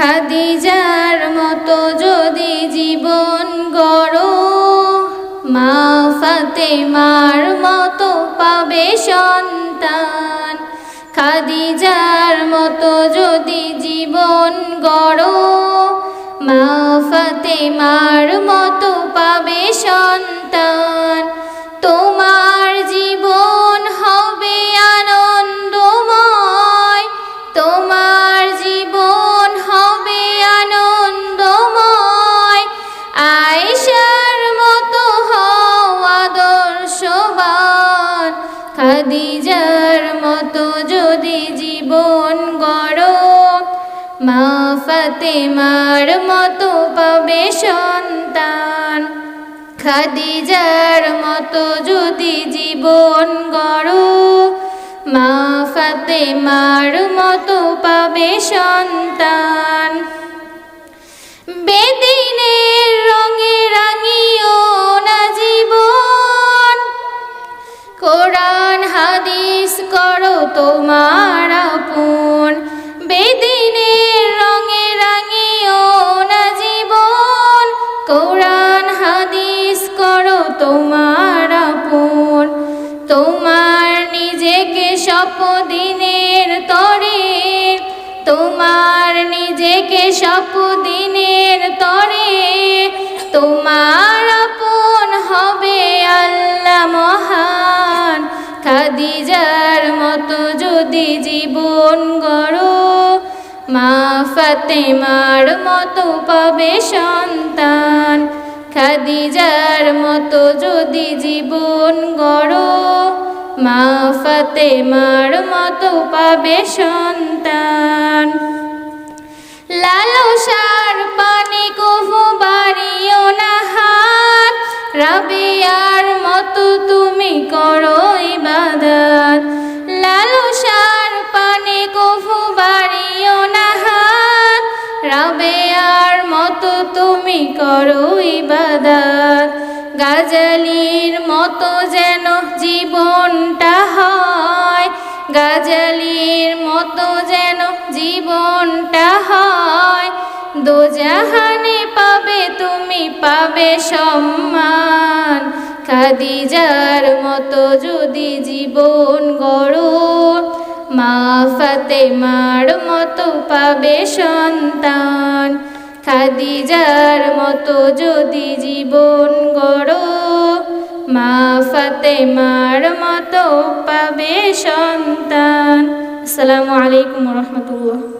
খাদিজার মতো যদি জীবন গড়ো, মা ফাতেমার মতো পাবে সন্তান। খাদিজার মতো যদি জীবন গড়ো, মা ফাতেমার খাদিজার মতো যদি জীবন গড়ো, মা ফাতেমার মতো পাবে সন্তান। খাদিজার মতো যদি জীবন গড়ো, মা ফাতেমার মতো পাবে সন্তান। বেদিনের তোমার আপন। বেদিনের রঙে রাঙিও না জীবন। কোরআন, হাদিস করো তোমার আপন। তোমার নিজেকে সপদিনের তরে। তোমার নিজেকে সপদিনের তরে। তোমার মতো যদি জীবন গড়ো, মা ফাতেমার মতো পাবে সন্তান। খাদিজার মতো যদি জীবন গড়ো, মা ফাতেমার মতো পাবে সন্তান। লালসার পানি কভু বাড়িও না হাত, রাবিয়ার মতো তুমি করো রাবেয়ার মতো তুমি করো ইবাদত। গাজালির মতো যেন জীবনটা হয়। গাজালির মতো যেন জীবনটা হয়। দোজাহানে পাবে তুমি, পাবে সম্মান। খাদিজার মতো যদি জীবন গড়ো মা ফাতেমার মতো পাবে সন্তান। খাদিজার মতো যদি জীবন গড়ো, মা ফাতেমার মতো পাবে সন্তান। আসসালামু আলাইকুম রহমতুল্লাহ।